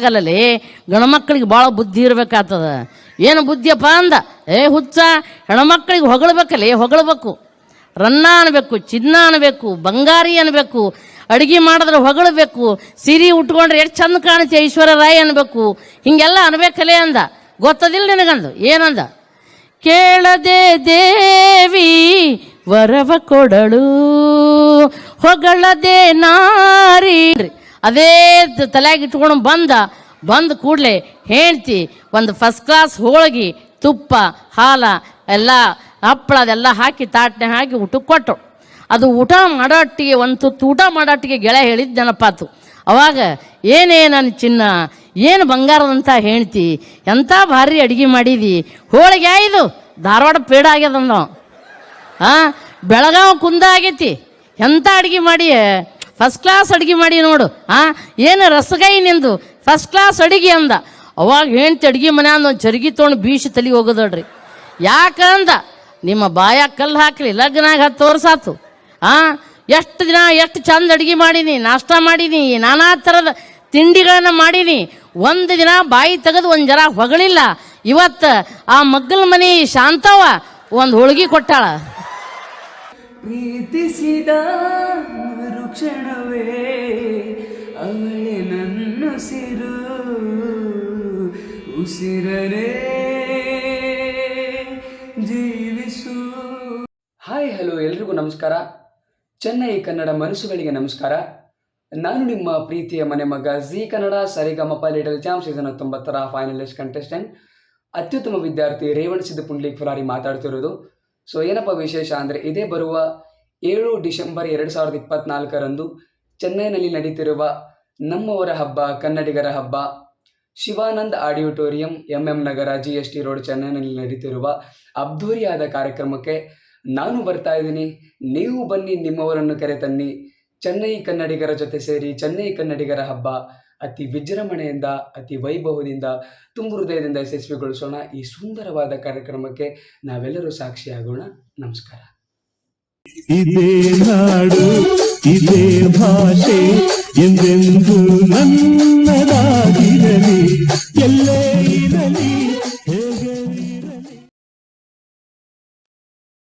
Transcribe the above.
ಆಗಲ್ಲಲ್ಲಿ ಗಣಮಕ್ಕಳಿಗೆ ಭಾಳ ಬುದ್ಧಿ ಇರಬೇಕಾಗ್ತದ. ಏನು ಬುದ್ಧಿಯಪ್ಪ ಅಂದ? ಏ ಹುಚ್ಚ, ಹೆಣ್ಮಕ್ಳಿಗೆ ಹೊಗಳಬೇಕಲ್ಲಿ, ಹೊಗಳಬೇಕು. ರನ್ನ ಅನ್ಬೇಕು, ಚಿನ್ನ ಅನ್ಬೇಕು, ಬಂಗಾರಿ ಅನ್ಬೇಕು, ಅಡುಗೆ ಮಾಡಿದ್ರೆ ಹೊಗಳಬೇಕು, ಸಿರಿ ಉಟ್ಕೊಂಡ್ರೆ ಎಷ್ಟು ಚಂದ ಕಾಣುತ್ತೆ ಐಶ್ವರ್ಯ ರಾಯ್ ಅನ್ಬೇಕು. ಹಿಂಗೆಲ್ಲ ಅನ್ಬೇಕಲ್ಲೇ ಅಂದ. ಗೊತ್ತದಿಲ್ಲ ನಿನಗಂದು? ಏನಂದ? ಕೇಳದೆ ದೇವಿ ವರವ ಕೊಡಳು ಹೊಗಳದೆ ನಾರಿ. ಅದೇ ತಲೆಯಾಗಿ ಇಟ್ಕೊಂಡು ಬಂದ ಬಂದ ಕೂಡಲೇ ಹೆಂಡ್ತಿ ಒಂದು ಫಸ್ಟ್ ಕ್ಲಾಸ್ ಹೋಳಿಗೆ, ತುಪ್ಪ, ಹಾಲ, ಎಲ್ಲ ಹಪ್ಪಳ ಅದೆಲ್ಲ ಹಾಕಿ ತಾಟ್ನೆ ಹಾಕಿ ಊಟಕ್ಕೆ ಕೊಟ್ಟು. ಅದು ಊಟ ಮಾಡೋಟ್ಟಿಗೆ ಒಂದು ತುತ್ತು, ಊಟ ಮಾಡೋಟ್ಟಿಗೆ ಗೆಳೆ ಹೇಳಿದ್ದು ನೆನಪಾತು. ಅವಾಗ ಏನೇ ನನ್ನ ಚಿನ್ನ, ಏನು ಬಂಗಾರದಂತ ಹೇಳ್ತಿ ಎಂಥ ಭಾರಿ ಅಡುಗೆ ಮಾಡಿದಿ, ಹೋಳಿಗೆ ಇದು ಧಾರವಾಡ ಪೇಡ ಆಗ್ಯದಂದ ಹಾಂ ಬೆಳಗಾವ್ ಕುಂದ ಆಗೈತಿ. ಎಂಥ ಅಡುಗೆ ಮಾಡಿ ಫಸ್ಟ್ ಕ್ಲಾಸ್ ಅಡುಗೆ ಮಾಡಿ ನೋಡು. ಆ, ಏನು ರಸಗೈ ನಿಂದು? ಫಸ್ಟ್ ಕ್ಲಾಸ್ ಅಡುಗೆ ಅಂದ. ಅವಾಗ ಹೆಂಡ್ತಿ ಅಡುಗೆ ಮನ್ಯಾಂದ ಒಂದು ಚರ್ಗಿ ತೊಗೊಂಡು ಬೀಸಿ ತಲೆ ಹೋಗೋದಡ್ರಿ ಯಾಕಂದ ನಿಮ್ಮ ಬಾಯ ಕಲ್ಲು ಹಾಕ್ರಿ ಲಗ್ನಾಗ ಹತ್ತು ವರ್ಷ ಆ, ಎಷ್ಟು ದಿನ ಎಷ್ಟು ಚಂದ ಅಡುಗೆ ಮಾಡೀನಿ, ನಾಷ್ಟ ಮಾಡೀನಿ, ನಾನಾ ಥರದ ತಿಂಡಿಗಳನ್ನು ಮಾಡೀನಿ. ಒಂದು ದಿನ ಬಾಯಿ ತೆಗೆದು ಒಂದು ಜರ ಹೊಗಳಿಲ್ಲ. ಇವತ್ತು ಆ ಮಗ್ಗಲ ಮನೆ ಶಾಂತವ ಒಂದು ಹೋಳ್ಗಿ ಕೊಟ್ಟಾಳ. ಪ್ರೀತಿಸಿದ ಮರುಕ್ಷಣವೇ ಅವಳೆ ನನ್ನುಸಿರು ಉಸಿರರೇ ಜೀವಿಸು. ಹಾಯ್, ಹಲೋ, ಎಲ್ರಿಗೂ ನಮಸ್ಕಾರ. ಚೆನ್ನೈ ಕನ್ನಡ ಮನಸ್ಸುಗಳಿಗೆ ನಮಸ್ಕಾರ. ನಾನು ನಿಮ್ಮ ಪ್ರೀತಿಯ ಮನೆ ಮಗ Zee Kannada Sarigamapa little champ season ಹತ್ತೊಂಬತ್ತರ ಫೈನಲಿಸ್ಟ್ ಕಂಟೆಸ್ಟೆಂಟ್ ಅತ್ಯುತ್ತಮ ವಿದ್ಯಾರ್ಥಿ ರೇವಣ್ ಸಿದ್ದು ಪುಂಡ್ಲಿಕ್ ಫುಲಾರಿ ಮಾತಾಡ್ತಿರೋದು. ಸೊ ಏನಪ್ಪ ವಿಶೇಷ ಅಂದರೆ ಇದೇ ಬರುವ ಏಳು ಡಿಸೆಂಬರ್ ಎರಡು ಸಾವಿರದ ಇಪ್ಪತ್ನಾಲ್ಕರಂದು ಚೆನ್ನೈನಲ್ಲಿ ನಡೀತಿರುವ ನಮ್ಮವರ ಹಬ್ಬ, ಕನ್ನಡಿಗರ ಹಬ್ಬ, Shivanand auditorium M M Nagar G S T road ಚೆನ್ನೈನಲ್ಲಿ ನಡೀತಿರುವ ಅದ್ಧೂರಿಯಾದ ಕಾರ್ಯಕ್ರಮಕ್ಕೆ ನಾನು ಬರ್ತಾ ಇದ್ದೀನಿ. ನೀವು ಬನ್ನಿ, ನಿಮ್ಮವರನ್ನು ಕರೆತನ್ನಿ. ಚೆನ್ನೈ ಕನ್ನಡಿಗರ ಜೊತೆ ಸೇರಿ ಚೆನ್ನೈ ಕನ್ನಡಿಗರ ಹಬ್ಬ ಅತಿ ವಿಜೃಂಭಣೆಯಿಂದ, ಅತಿ ವೈಭವದಿಂದ, ತುಂಬು ಹೃದಯದಿಂದ ಯಶಸ್ವಿಗೊಳಿಸೋಣ. ಈ ಸುಂದರವಾದ ಕಾರ್ಯಕ್ರಮಕ್ಕೆ ನಾವೆಲ್ಲರೂ ಸಾಕ್ಷಿಯಾಗೋಣ. ನಮಸ್ಕಾರ. ಇದೇ ನಾಡು ಇದೇ ಭಾಷೆ ಎಂದೆಂದು ನನ್ನದಾಗಿರಲಿ. ಎಲ್ಲೇ